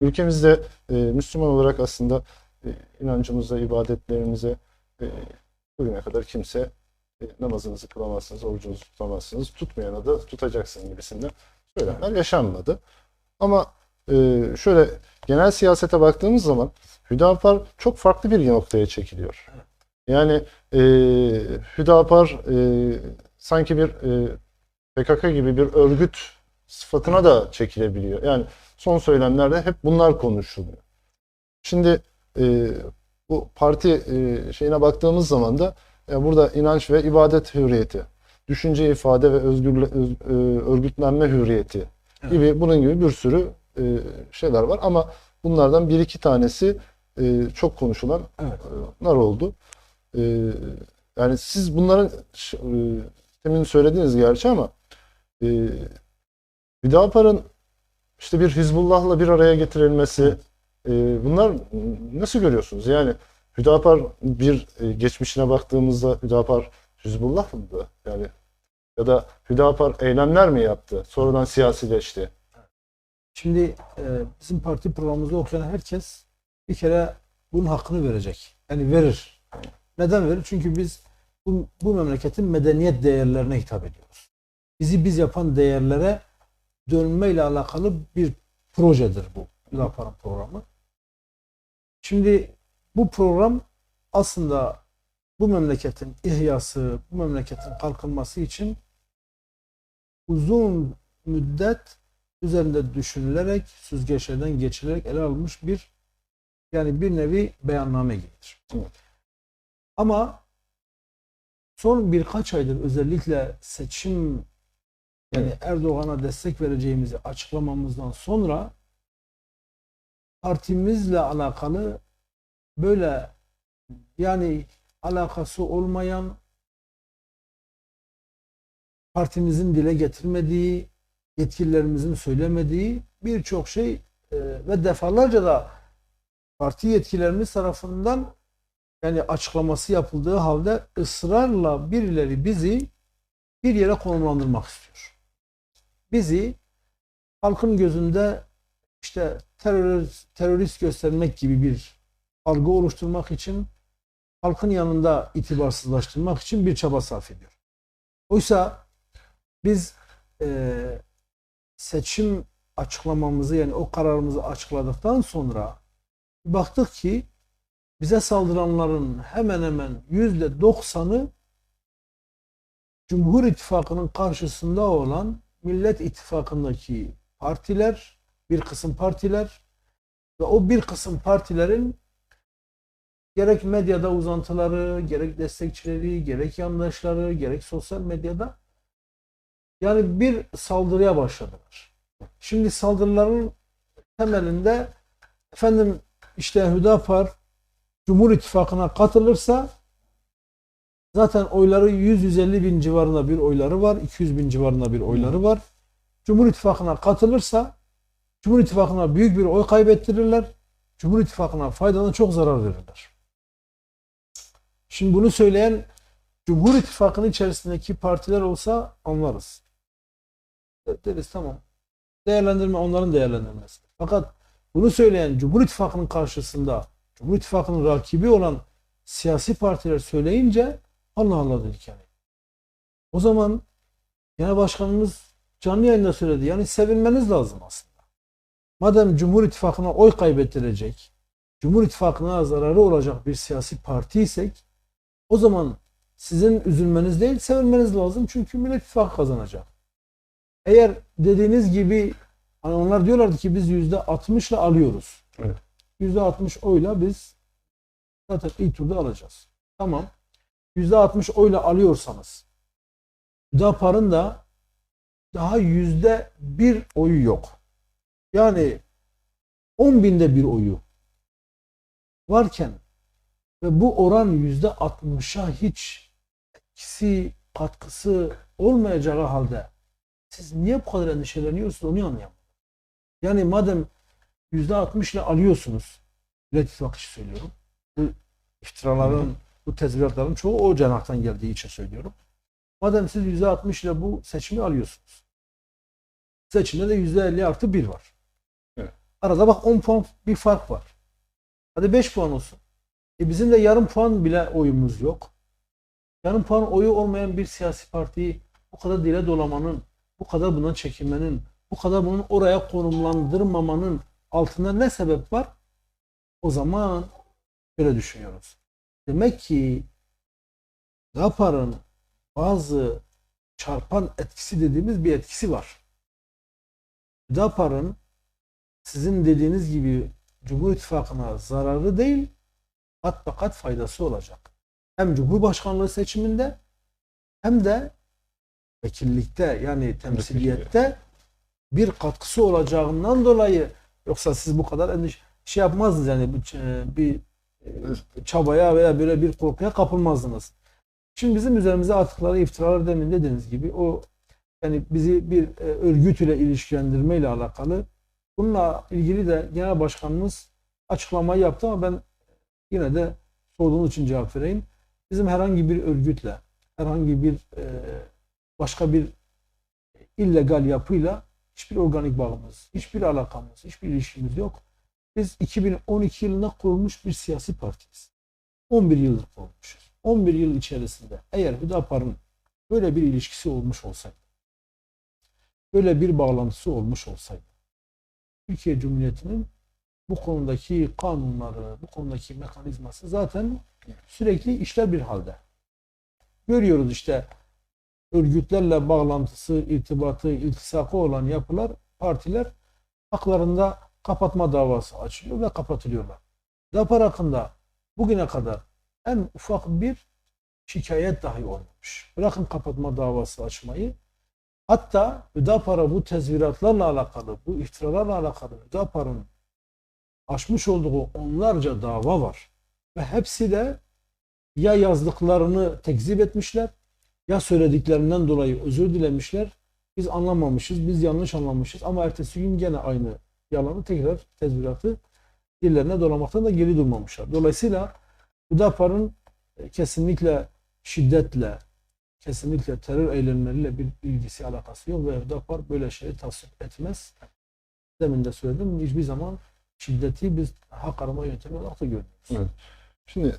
ülkemizde e, Müslüman olarak aslında e, inancımıza, ibadetlerimize e, bugüne kadar kimse e, namazınızı kılamazsınız, orucunuzu tutamazsınız, tutmayana da tutacaksın gibisinden söylemler yaşanmadı. Ama e, şöyle genel siyasete baktığımız zaman Hüdapar çok farklı bir noktaya çekiliyor. Yani e, Hüdapar e, sanki bir e, PKK gibi bir örgüt sıfatına da çekilebiliyor. Yani son söylemlerde hep bunlar konuşuluyor. Şimdi e, bu parti e, şeyine baktığımız zaman da e, burada inanç ve ibadet hürriyeti, düşünce ifade ve özgürle, öz- e, örgütlenme hürriyeti gibi bunun gibi bir sürü e, şeyler var ama bunlardan bir iki tanesi e, çok konuşulanlar Evet. oldu. E, yani siz bunların e, demin söylediniz gerçi ama e, Hüdapar'ın işte bir Hizbullah'la bir araya getirilmesi e, bunlar nasıl görüyorsunuz? Yani Hüdapar bir e, geçmişine baktığımızda Hüdapar Hizbullah mıydı? Yani ya da Hüdapar eylemler mi yaptı? Sonradan siyasileşti. Şimdi e, bizim parti programımızda okuyan herkes bir kere bunun hakkını verecek. Yani verir. Neden verir? Çünkü biz bu, bu memleketin medeniyet değerlerine hitap ediyoruz. Bizi biz yapan değerlere dönmeyle alakalı bir projedir bu. Hüdapar'ın programı. Şimdi bu program aslında bu memleketin ihyası, bu memleketin kalkınması için uzun müddet üzerinde düşünülerek, süzgeçlerden geçilerek ele alınmış bir yani bir nevi beyanname gibidir. Evet. Ama son birkaç aydır özellikle seçim yani Erdoğan'a destek vereceğimizi açıklamamızdan sonra partimizle alakalı böyle yani alakası olmayan partimizin dile getirmediği yetkililerimizin söylemediği birçok şey e, ve defalarca da parti yetkililerimiz tarafından yani açıklaması yapıldığı halde ısrarla birileri bizi bir yere konumlandırmak istiyor. Bizi halkın gözünde işte terörist, terörist göstermek gibi bir algı oluşturmak için halkın yanında itibarsızlaştırmak için bir çaba sarf ediyor. Oysa biz eee seçim açıklamamızı yani o kararımızı açıkladıktan sonra baktık ki bize saldıranların hemen hemen yüzde doksanı Cumhur İttifakı'nın karşısında olan Millet İttifakı'ndaki partiler, bir kısım partiler ve o bir kısım partilerin gerek medyada uzantıları, gerek destekçileri, gerek yandaşları, gerek sosyal medyada yani bir saldırıya başladılar. Şimdi saldırıların temelinde efendim işte Hüdapar Cumhur İttifakı'na katılırsa zaten oyları 100-150 bin civarında bir oyları var. 200 bin civarında bir oyları var. Cumhur İttifakı'na katılırsa Cumhur İttifakı'na büyük bir oy kaybettirirler. Cumhur İttifakı'na faydadan çok zarar verirler. Şimdi bunu söyleyen Cumhur İttifakı'nın içerisindeki partiler olsa anlarız. Deriz tamam. Değerlendirme onların değerlendirmesi. Fakat bunu söyleyen Cumhur İttifakı'nın karşısında Cumhur İttifakı'nın rakibi olan siyasi partiler söyleyince Allah Allah dedik yani. O zaman Genel Başkanımız canlı yayında söyledi. Yani sevinmeniz lazım aslında. Madem Cumhur İttifakı'na oy kaybettirecek, Cumhur İttifakı'na zararı olacak bir siyasi partiysek o zaman sizin üzülmeniz değil, sevinmeniz lazım. Çünkü Millet İttifakı kazanacak. Eğer dediğiniz gibi hani onlar diyorlardı ki biz yüzde altmışla alıyoruz. Evet. Yüzde altmış oyla biz zaten ilk turda alacağız. Tamam. Yüzde altmış oyla alıyorsanız Hüdapar'ın da daha yüzde bir oyu yok. Yani 10 binde bir oyu varken ve bu oran yüzde 60'a hiç etkisi, katkısı olmayacağı halde siz niye bu kadar endişeleniyorsunuz onu anlayamadım. Yani madem yüzde 60 ile alıyorsunuz, İttifakı için söylüyorum. Bu iftiraların, bu tezviratların çoğu o cenahtan geldiği için söylüyorum. Madem siz yüzde 60 ile bu seçimi alıyorsunuz. Seçimde de yüzde 50 artı 1 var. Evet. Arada bak 10 puan bir fark var. Hadi 5 puan olsun. E bizim de yarım puan bile oyumuz yok. Yarım puan oyu olmayan bir siyasi partiyi bu kadar dile dolamanın, bu kadar bundan çekinmenin, bu kadar bunun oraya konumlandırmamanın altında ne sebep var? O zaman şöyle düşünüyoruz. Demek ki Gapar'ın bazı çarpan etkisi dediğimiz bir etkisi var. Hüdapar'ın sizin dediğiniz gibi Cumhur İttifakı'na zararı değil, kat be kat faydası olacak. Hem Cumhurbaşkanlığı seçiminde hem de vekillikte yani temsiliyette bir katkısı olacağından dolayı yoksa siz bu kadar endiş şey yapmazdınız yani ç- bir e, çabaya veya böyle bir korkuya kapılmazdınız. Şimdi bizim üzerimize attıkları iftiralar demin dediğiniz gibi o yani bizi bir e, örgüt ile ilişkilendirme ile alakalı. Bununla ilgili de Genel Başkanımız açıklamayı yaptı ama ben yine de sorduğunuz için cevap vereyim. Bizim herhangi bir örgütle, herhangi bir e, başka bir illegal yapıyla hiçbir organik bağımız, hiçbir alakamız, hiçbir ilişkimiz yok. Biz 2012 yılında kurulmuş bir siyasi partiyiz. 11 yıldır kurulmuşuz. 11 yıl içerisinde eğer Hüdapar'ın böyle bir ilişkisi olmuş olsaydı, böyle bir bağlantısı olmuş olsaydı, Türkiye Cumhuriyeti'nin bu konudaki kanunları, bu konudaki mekanizması zaten sürekli işler bir halde. Görüyoruz işte örgütlerle bağlantısı, irtibatı, iltisakı olan yapılar, partiler haklarında kapatma davası açılıyor ve kapatılıyorlar. Dapar hakkında bugüne kadar en ufak bir şikayet dahi olmamış. Bırakın kapatma davası açmayı. Hatta Hüdapar'a bu tezviratlarla alakalı, bu iftiralarla alakalı Hüdapar'ın açmış olduğu onlarca dava var. Ve hepsi de ya yazdıklarını tekzip etmişler ya söylediklerinden dolayı özür dilemişler. Biz anlamamışız, biz yanlış anlamışız ama ertesi gün gene aynı yalanı tekrar tezviratı dillerine dolamaktan da geri durmamışlar. Dolayısıyla Hüdapar'ın e, kesinlikle şiddetle, kesinlikle terör eylemleriyle bir ilgisi alakası yok ve Hüdapar böyle şeyi tasvip etmez. Demin de söyledim hiçbir zaman şiddeti biz hak arama yöntemi olarak da görmüyoruz. Evet. Şimdi